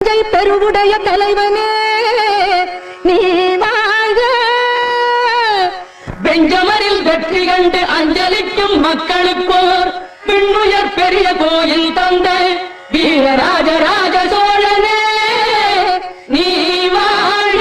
தஞ்சை பெருவுடைய தலைவனே நீ வாழ்க. பெஞ்சமரில் வெற்றி கண்டு அஞ்சலிக்கும் மக்களுக்கோர் பின்னுயர் பெரிய கோயில் தந்த வீரராஜ ராஜ சோழனே நீ வாழ